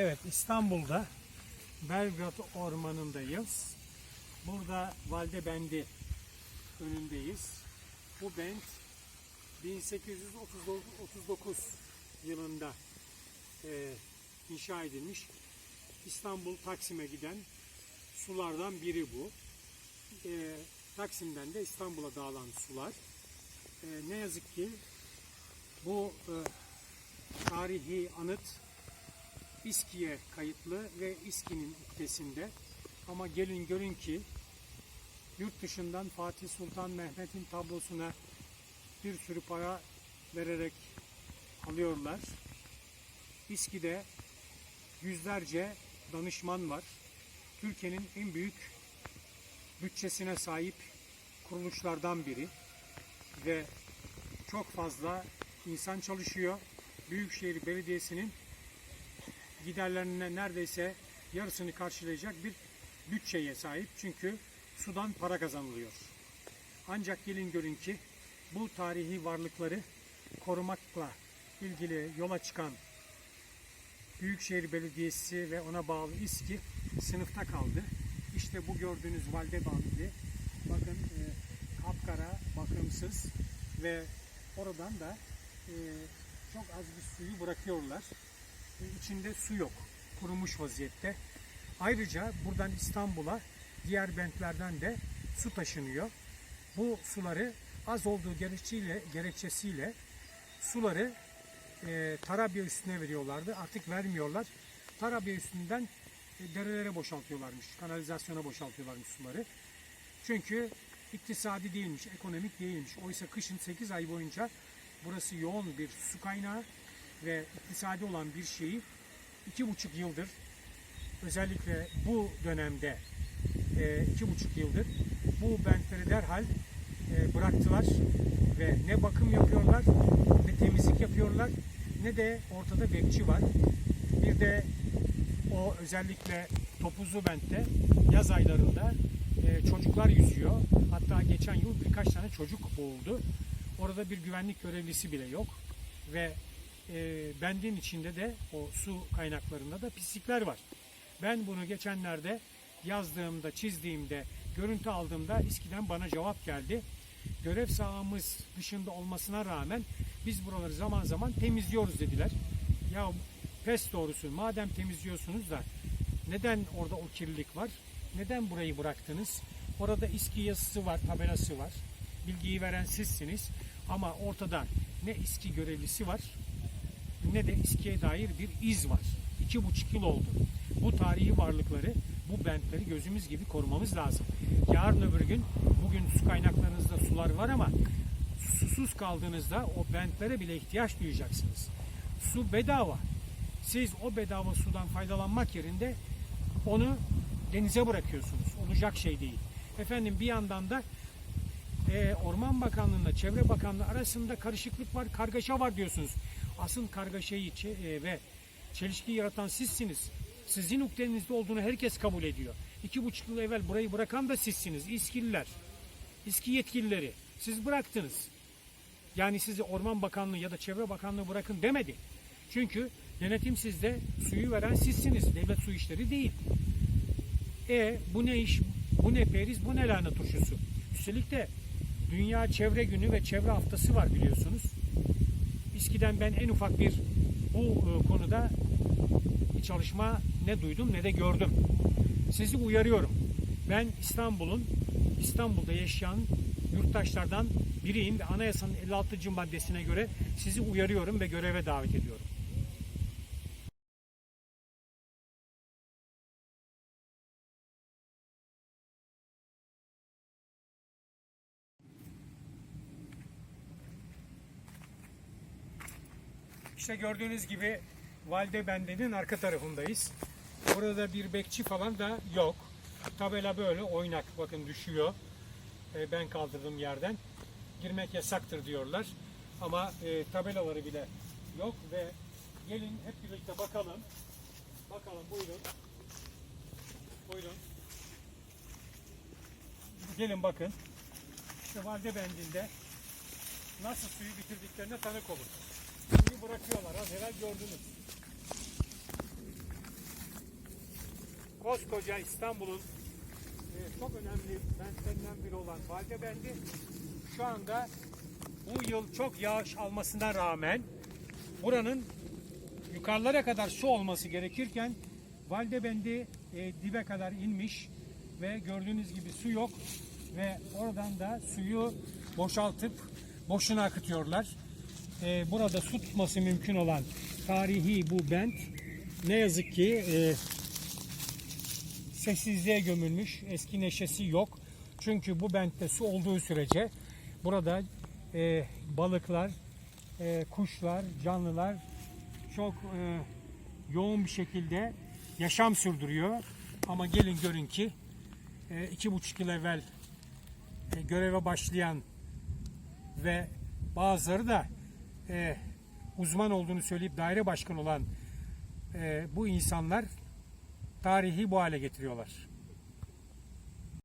Evet İstanbul'da Belgrad Ormanı'ndayız. Burada Valde Bendi önündeyiz. Bu bent 1839 yılında e, inşa edilmiş. İstanbul Taksim'e giden sulardan biri bu. E, Taksim'den de İstanbul'a dağılan sular. E, ne yazık ki bu e, tarihi anıt İSKİ'ye kayıtlı ve İSKİ'nin üktesinde. Ama gelin görün ki yurt dışından Fatih Sultan Mehmet'in tablosuna bir sürü para vererek alıyorlar. İSKİ'de yüzlerce danışman var. Türkiye'nin en büyük bütçesine sahip kuruluşlardan biri ve çok fazla insan çalışıyor. Büyükşehir Belediyesi'nin giderlerine neredeyse yarısını karşılayacak bir bütçeye sahip. Çünkü sudan para kazanılıyor. Ancak gelin görün ki bu tarihi varlıkları korumakla ilgili yola çıkan Büyükşehir Belediyesi ve ona bağlı İSKİ sınıfta kaldı. İşte bu gördüğünüz Valide Bandi bakın e, kapkara, bakımsız ve oradan da e, çok az bir suyu bırakıyorlar. İçinde su yok. Kurumuş vaziyette. Ayrıca buradan İstanbul'a diğer bentlerden de su taşınıyor. Bu suları az olduğu gerekçesiyle, gerekçesiyle suları e, Tarabya üstüne veriyorlardı. Artık vermiyorlar. Tarabya üstünden e, derelere boşaltıyorlarmış. Kanalizasyona boşaltıyorlarmış suları. Çünkü iktisadi değilmiş, ekonomik değilmiş. Oysa kışın 8 ay boyunca burası yoğun bir su kaynağı ve iktisadi olan bir şeyi iki buçuk yıldır özellikle bu dönemde e, iki buçuk yıldır bu bentleri derhal e, bıraktılar ve ne bakım yapıyorlar ne temizlik yapıyorlar ne de ortada bekçi var. Bir de o özellikle Topuzlu Bent'te yaz aylarında e, çocuklar yüzüyor. Hatta geçen yıl birkaç tane çocuk boğuldu. Orada bir güvenlik görevlisi bile yok. Ve e, bendin içinde de o su kaynaklarında da pislikler var. Ben bunu geçenlerde yazdığımda, çizdiğimde, görüntü aldığımda İSKİ'den bana cevap geldi. Görev sahamız dışında olmasına rağmen biz buraları zaman zaman temizliyoruz dediler. Ya pes doğrusu madem temizliyorsunuz da neden orada o kirlilik var? Neden burayı bıraktınız? Orada İSKİ yazısı var, tabelası var. Bilgiyi veren sizsiniz. Ama ortada ne İSKİ görevlisi var ne de İSKİ'ye dair bir iz var. İki buçuk yıl oldu. Bu tarihi varlıkları, bu bentleri gözümüz gibi korumamız lazım. Yarın öbür gün bugün su kaynaklarınızda sular var ama susuz kaldığınızda o bentlere bile ihtiyaç duyacaksınız. Su bedava. Siz o bedava sudan faydalanmak yerinde onu denize bırakıyorsunuz. Olacak şey değil. Efendim bir yandan da e, Orman Bakanlığı'nda Çevre Bakanlığı arasında karışıklık var, kargaşa var diyorsunuz. Asıl kargaşayı e, ve çelişki yaratan sizsiniz. Sizin ukdenizde olduğunu herkes kabul ediyor. İki buçuk yıl evvel burayı bırakan da sizsiniz. İskililer. İSKİ yetkilileri. Siz bıraktınız. Yani sizi Orman Bakanlığı ya da Çevre Bakanlığı bırakın demedi. Çünkü denetim sizde suyu veren sizsiniz. Devlet su işleri değil. E bu ne iş? Bu ne periz? Bu ne lahana turşusu? Üstelik de Dünya Çevre Günü ve Çevre Haftası var biliyorsunuz. İSKİ'den ben en ufak bir bu e, konuda çalışma ne duydum ne de gördüm. Sizi uyarıyorum. Ben İstanbul'un İstanbul'da yaşayan yurttaşlardan biriyim ve anayasanın 56. maddesine göre sizi uyarıyorum ve göreve davet ediyorum. İşte gördüğünüz gibi Valide Bende'nin arka tarafındayız. Burada bir bekçi falan da yok. Tabela böyle oynak bakın düşüyor. E, ben kaldırdım yerden. Girmek yasaktır diyorlar. Ama e, tabelaları bile yok ve gelin hep birlikte bakalım. Bakalım buyurun. Buyurun. Gelin bakın. İşte Valide Bendi'nde nasıl suyu bitirdiklerine tanık olun. Suyu bırakıyorlar. Az evvel gördünüz. koskoca İstanbul'un e, çok önemli bentlerinden biri olan Valdebendi şu anda bu yıl çok yağış almasına rağmen buranın yukarılara kadar su olması gerekirken Valdebendi e, dibe kadar inmiş ve gördüğünüz gibi su yok ve oradan da suyu boşaltıp boşuna akıtıyorlar. E, burada su tutması mümkün olan tarihi bu bent ne yazık ki e, sessizliğe gömülmüş. Eski neşesi yok. Çünkü bu bentte su olduğu sürece burada e, balıklar, e, kuşlar, canlılar çok e, yoğun bir şekilde yaşam sürdürüyor. Ama gelin görün ki e, iki buçuk yıl evvel e, göreve başlayan ve bazıları da e, uzman olduğunu söyleyip daire başkanı olan e, bu insanlar tarihi bu hale getiriyorlar.